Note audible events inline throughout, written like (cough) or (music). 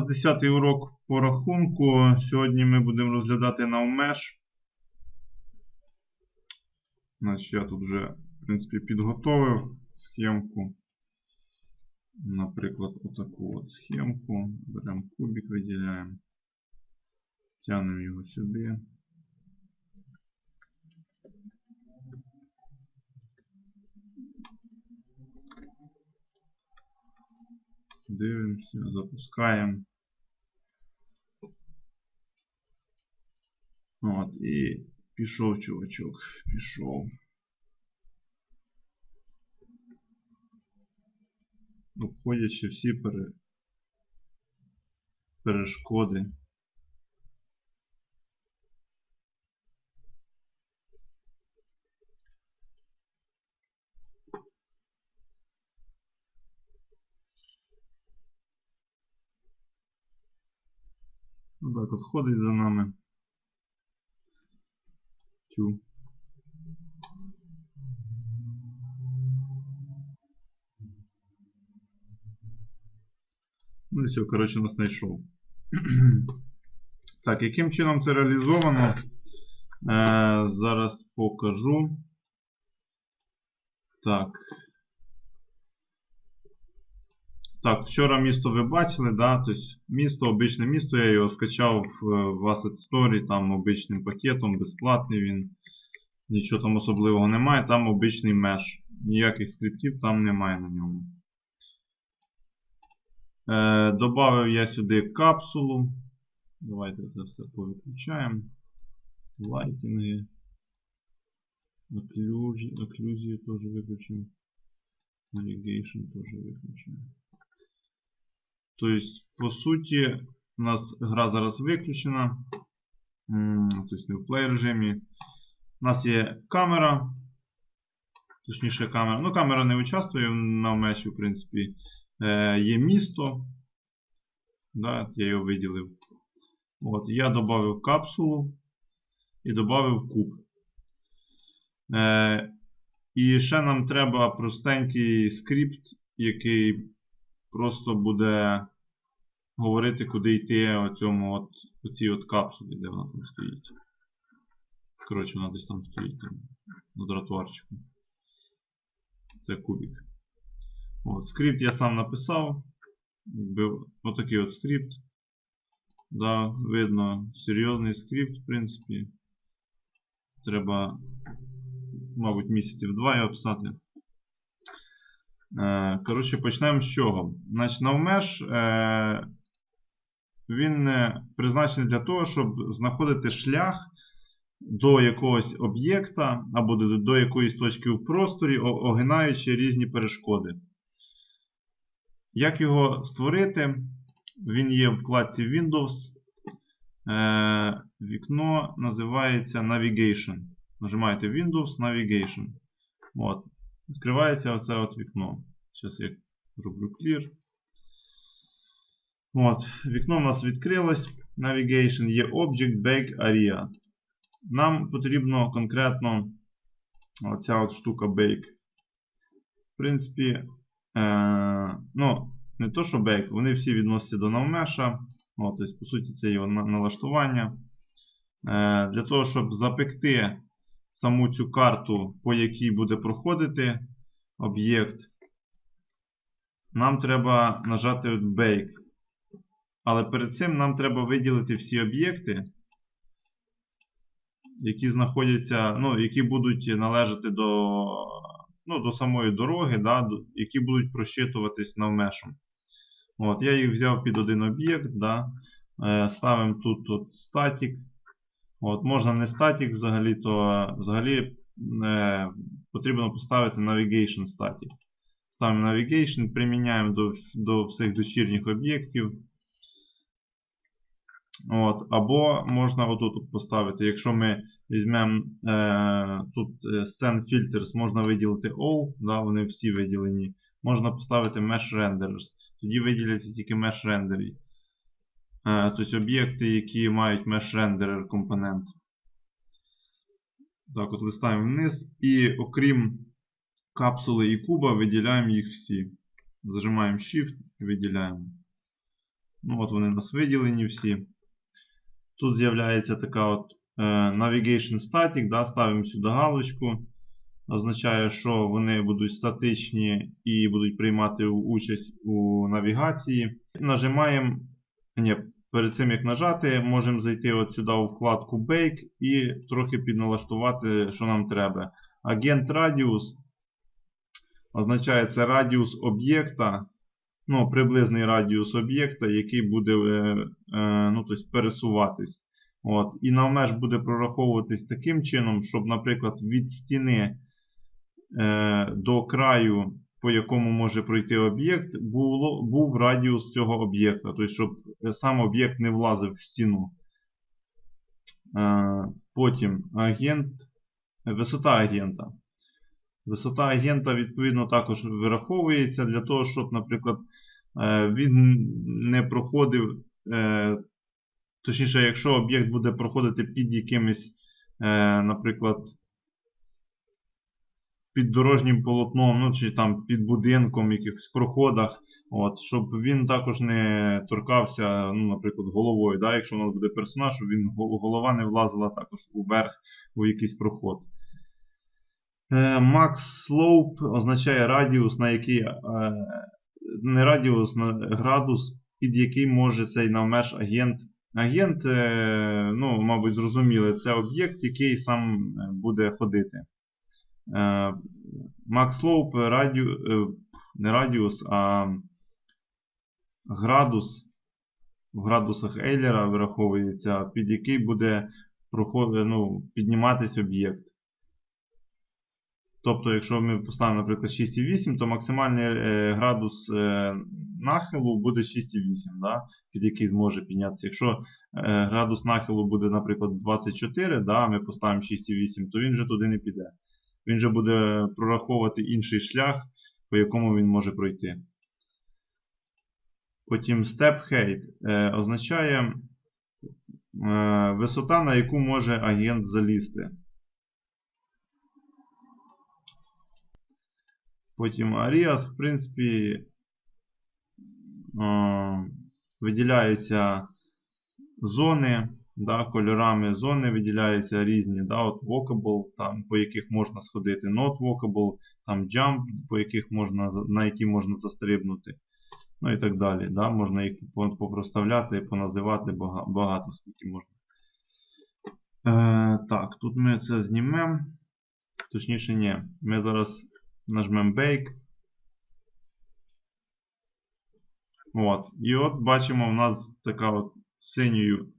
нас 10 урок по рахунку. Сьогодні ми будемо розглядати навмеш. Значить, я тут вже, в принципі, підготовив схемку. Наприклад, отаку от схемку. Беремо кубик, виділяємо. Тягнемо його сюди. Дивимося, запускаємо. От, і пішов чувачок, пішов. Обходячи всі пере... перешкоди. Ну так от ходить за нами. Тю. Ну і все, коротше, нас знайшов. (clears throat) так, яким чином це реалізовано? Е, зараз покажу. Так. Так, вчора місто ви бачили, да? Тобто місто, обичне місто, я його скачав в, в Asset Story, там обичним пакетом, безплатний він. Нічого там особливого немає, там обичний меш. Ніяких скриптів там немає на ньому. Е, Добавив я сюди капсулу. Давайте це все повиключаємо. Лайтинги. Оклюзію теж виключимо. Navigation теж виключимо. Тобто, по суті, у нас гра зараз виключена. Тобто не в плей режимі. У нас є камера. Точніше, камера. Ну, камера не участвує на мечі, в принципі. Е, Є місто. Да, Я його виділив. От, Я додав капсулу і додав куб. Е, І ще нам треба простенький скрипт, який просто буде говорити, куди йти оцьому от, оцій от капсулі, де вона там стоїть. Коротше, вона десь там стоїть там, на тротуарчику. Це кубик. От, Скрипт я сам написав. Отакий от скрипт. Да, Видно, серйозний скрипт, в принципі. Треба, мабуть, місяців два його писати. Е, коротше, почнемо з чого. Значить, Навмеш е, він призначений для того, щоб знаходити шлях до якогось об'єкта або до, якоїсь точки в просторі, огинаючи різні перешкоди. Як його створити? Він є в вкладці Windows. Е, Вікно називається Navigation. Нажимаєте Windows Navigation. От. Відкривається оце от вікно. Зараз я роблю clear. От, Вікно у нас відкрилось. Navigation є Object Bake Area. Нам потрібно конкретно оця от штука Bake. В принципі, е, ну, не то, що Bake, вони всі відносяться до навмеша. Тобто, По суті, це його налаштування. Е, Для того, щоб запекти саму цю карту, по якій буде проходити об'єкт, нам треба нажати Bake. Але перед цим нам треба виділити всі об'єкти, які знаходяться, ну, які будуть належати до ну, до самої дороги, да, які будуть просчитуватись навмешом. От, Я їх взяв під один об'єкт. Да, е, Ставимо тут от статік. От, Можна не static взагалі, то взагалі е, потрібно поставити navigation static. Ставимо navigation, приміняємо до до всіх дочірніх об'єктів. От, Або можна отут поставити, якщо ми візьмемо е, тут е, Scene Filters, можна виділити All, да, вони всі виділені. Можна поставити Mesh Renderers. Тоді виділяться тільки Mesh Renderers. Е, тобто об'єкти, які мають Mesh Renderer компонент. Так, от листаємо вниз. І окрім капсули і куба, виділяємо їх всі. Зажимаємо Shift і виділяємо. Ну, от вони у нас виділені всі. Тут з'являється така от е, Navigation Static, да, ставимо сюди галочку. Означає, що вони будуть статичні і будуть приймати участь у навігації. Нажимаємо. Ні, перед цим як нажати, можемо зайти от сюди у вкладку Bake і трохи підналаштувати, що нам треба. Агент радіус означає це радіус об'єкта, ну, приблизний радіус об'єкта, який буде е, е, ну, тобто пересуватись. От. І навмеж буде прораховуватись таким чином, щоб, наприклад, від стіни е, до краю, по якому може пройти об'єкт, був радіус цього об'єкта. Тобто, щоб сам об'єкт не влазив в стіну. Е, потім агент, висота агента. Висота агента, відповідно, також вираховується для того, щоб, наприклад, е, він не проходив. е, Точніше, якщо об'єкт буде проходити під якимось, е, наприклад, під дорожнім полотном, ну, чи там під будинком, в якихось проходах, от, щоб він також не торкався, ну, наприклад, головою. Да? Якщо у нас буде персонаж, щоб він, голова не влазила також уверх у якийсь проход. Max Slope означає радіус, на який е, не радіус, на градус, під який може цей навмеж агент. Агент, е, ну, мабуть, зрозуміли, це об'єкт, який сам буде ходити. Max Slope радіу, не радіус, а градус в градусах Ейлера вираховується, під який буде ну, підніматись об'єкт. Тобто, якщо ми поставимо, наприклад, 6,8, то максимальний е, градус е, нахилу буде 6,8, да, під який зможе піднятися. Якщо е, градус нахилу буде, наприклад, 24, да, ми поставимо 6,8, то він вже туди не піде. Він вже буде прораховувати інший шлях, по якому він може пройти. Потім step height е, означає е, висота, на яку може агент залізти. Потім Arias, в принципі, е, виділяються зони, да, кольорами зони виділяються різні. Да, от Walkable, там, по яких можна сходити, Not Walkable, там Jump, по яких можна, на які можна застрибнути. Ну і так далі. Да, Можна їх попроставляти, поназивати багато скільки можна. Е, Так, тут ми це знімемо. Точніше, ні. Ми зараз нажмемо Bake. От. І от бачимо, у нас така от синьою.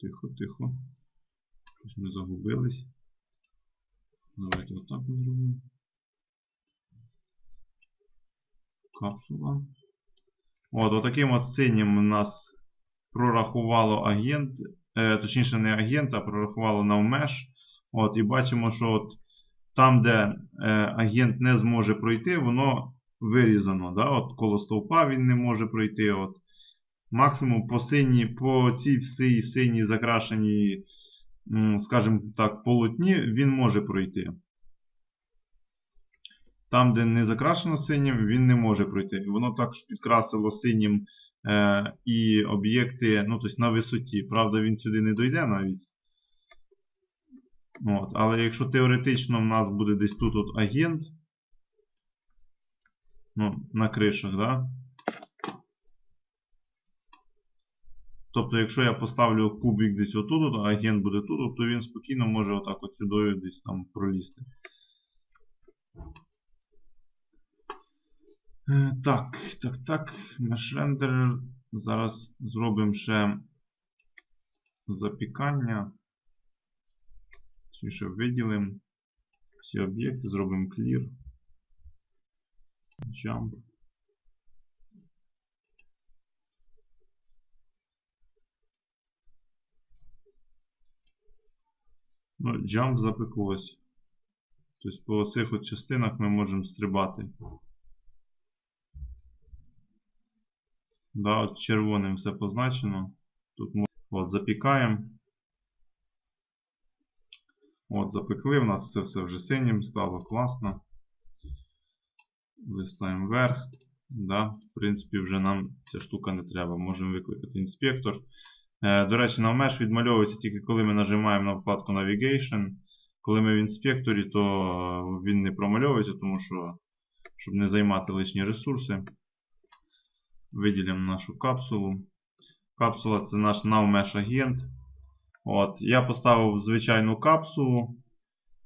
Тихо, тихо. Щось ми загубились. Давайте отак зробимо. Капсула. От, отаким от синім у нас прорахувало агент. Е, точніше, не агент, а прорахувало навмеш. От, І бачимо, що от там, де е, агент не зможе пройти, воно вирізано. Да? От Коло стовпа він не може пройти. От. Максимум по синій, по цій всій синій закрашеній, скажімо так, полотні він може пройти. Там, де не закрашено синім, він не може пройти. Воно також підкрасило синім е, і об'єкти ну, тобто на висоті. Правда, він сюди не дойде навіть. От, Але якщо теоретично в нас буде десь тут от агент, ну, на кришах, да? Тобто, якщо я поставлю кубик десь отут, а агент буде тут, то він спокійно може отак от сюди десь там пролізти. Е, так, так, так. Mesh Зараз зробимо ще запікання. Точніше, виділимо всі об'єкти, зробимо clear. Jump. Ну, Jump запеклось. Тобто по цих от частинах ми можемо стрибати. Да, от червоним все позначено. Тут ми от, запікаємо. От, запекли, у нас це все вже синім стало класно. Листаємо вверх. Да, в принципі, вже нам ця штука не треба. Можемо викликати інспектор. Е, До речі, навмеш відмальовується тільки коли ми нажимаємо на вкладку Navigation. Коли ми в інспекторі, то е, він не промальовується, тому що, щоб не займати лишні ресурси. Виділимо нашу капсулу. Капсула це наш NavMesh агент. От, я поставив звичайну капсулу.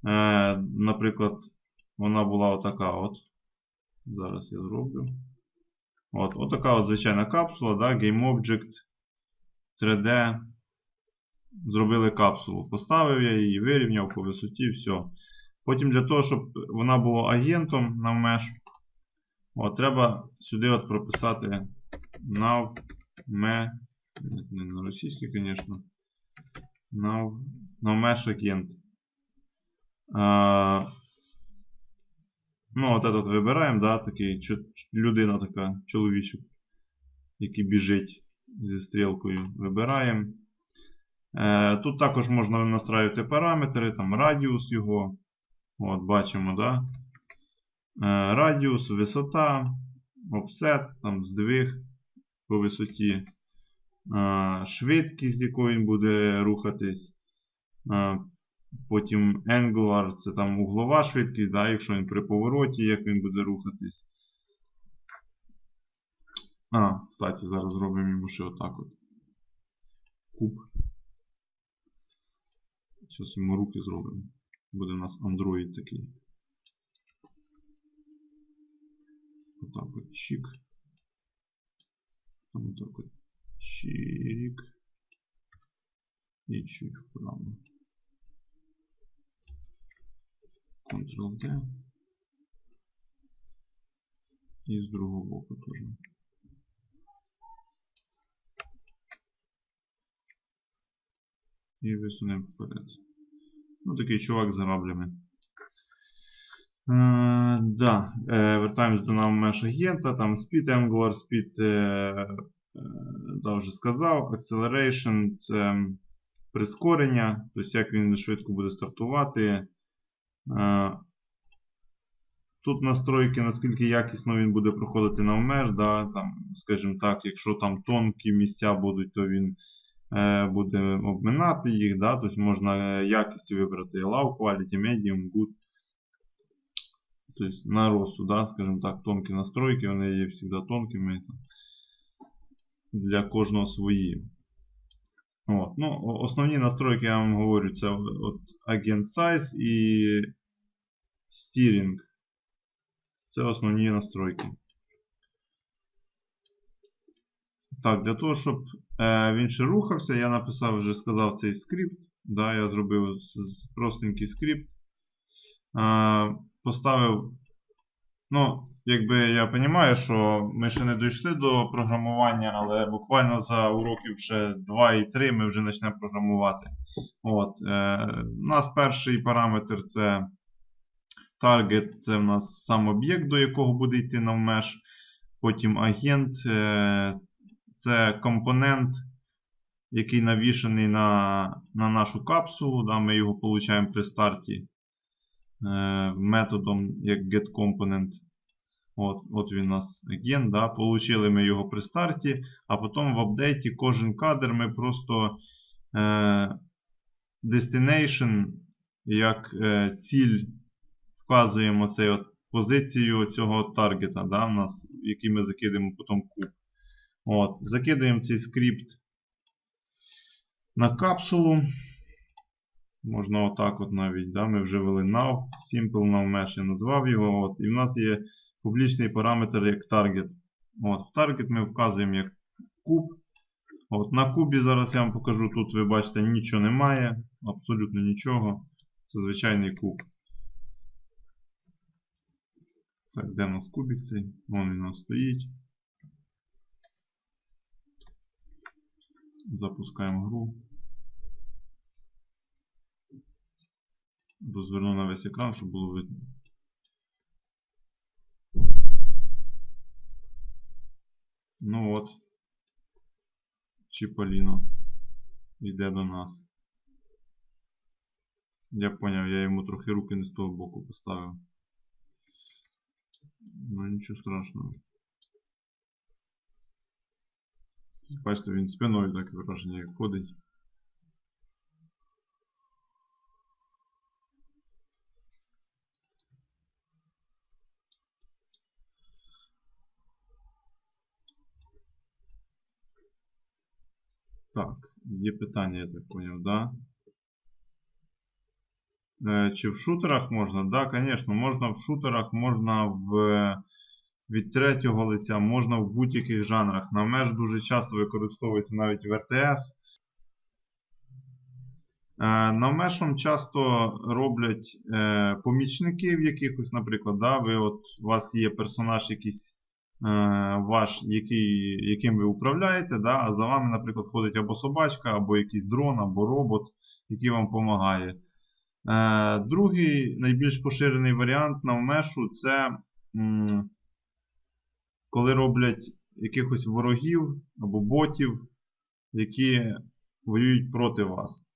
Е, наприклад, вона була отака от. Зараз я зроблю. От, отака от звичайна капсула, да, GameObject 3D. Зробили капсулу. Поставив я її, вирівняв по висоті, все. Потім для того, щоб вона була агентом на mesh, от, треба сюди от прописати me, не на російській, звісно. Navmesh агент. А, ну, от этот вибираємо, да, такий людина така, чоловічок, який біжить зі стрілкою. Вибираємо. Е, тут також можна настраювати параметри, там радіус його. От, бачимо, да? Е, радіус, висота, офсет, там здвиг по висоті, е, швидкість, з якою він буде рухатись. Потім Angular це там углова швидкість, да, якщо він при повороті, як він буде рухатись. А, кстати, зараз зробимо йому ще отак от. Куб. Зараз йому руки зробимо. Буде у нас Android такий. Отак от чик. Там отак от чик. І чуть вправо. Ctrl-D. І з другого боку теж. І висунемо вперед. Ну, такий чувак з граблями. Е, да, е, вертаємось до нам mesh агента, там speed angular, speed, е, да, вже сказав, acceleration це прискорення, тобто як він швидко буде стартувати. Е, Тут настройки, наскільки якісно він буде проходити на вмер, да, там, скажімо так, якщо там тонкі місця будуть, то він е, буде обминати їх, да, тобто можна е, якість вибрати low quality, medium, good. Тобто на розсуд, да, скажімо так, тонкі настройки, вони є завжди тонкими. Для кожного свої. От. Ну, основні настройки, я вам говорю, це от Agent Size і Steering. Це основні настройки. Так, для того, щоб е, він ще рухався, я написав, вже сказав цей скрипт. Да, я зробив простенький скрипт. Е, поставив. Ну, якби я розумію, що ми ще не дійшли до програмування, але буквально за уроків ще 2 і 3 ми вже почнемо програмувати. От, е, у нас перший параметр це target, це в нас сам об'єкт, до якого буде йти навмеш. Потім агент, е, це компонент, який навішаний на, на нашу капсулу. Да, ми його получаємо при старті е, методом як getComponent. От, от він у нас агент. Да, Получили ми його при старті, а потім в апдейті кожен кадр ми просто е, destination як е, ціль вказуємо цей от позицію цього таргета, да, в нас, який ми закидаємо потім куб. От, Закидаємо цей скрипт на капсулу. Можна отак от навіть. Да, Ми вже ввели nav, simple nav mesh я назвав його. От, І в нас є публічний параметр як target. От, В target ми вказуємо як куб. От, На кубі зараз я вам покажу. Тут ви бачите нічого немає. Абсолютно нічого. Це звичайний куб. Так, де у нас кубик цей? Вон він у нас стоїть. Запускаємо гру. Розверну на весь екран, щоб було видно. Ну от. Чіполіно йде до нас. Я поняв, я йому трохи руки не з того боку поставив. Ну нічого страшного. Бачите, він спиною таке враження як ходить. Так, є питання, я так поняв, да? Е, Чи в шутерах можна? Да, звісно, можна в шутерах, можна в від третього лиця, можна в будь-яких жанрах. На меж дуже часто використовується навіть в RTS. Е, Навмешом часто роблять е, помічників якихось, наприклад, да, ви от, у вас є персонаж якийсь е, ваш, який, яким ви управляєте, да, а за вами, наприклад, ходить або собачка, або якийсь дрон, або робот, який вам допомагає. Е, другий найбільш поширений варіант навмешу це м, коли роблять якихось ворогів або ботів, які воюють проти вас.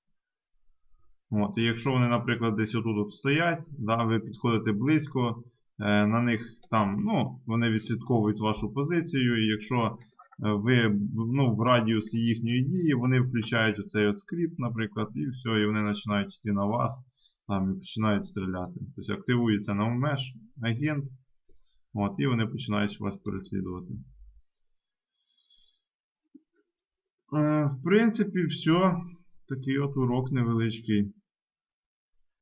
От, і якщо вони, наприклад, десь отут от стоять, да, ви підходите близько, е, на них там, ну, вони відслідковують вашу позицію, і якщо е, ви ну, в радіусі їхньої дії, вони включають оцей от скрипт, наприклад, і все, і вони починають йти на вас там, і починають стріляти. Тобто активується навмеш агент, от, і вони починають вас переслідувати. Е, в принципі, все. Такий от урок невеличкий.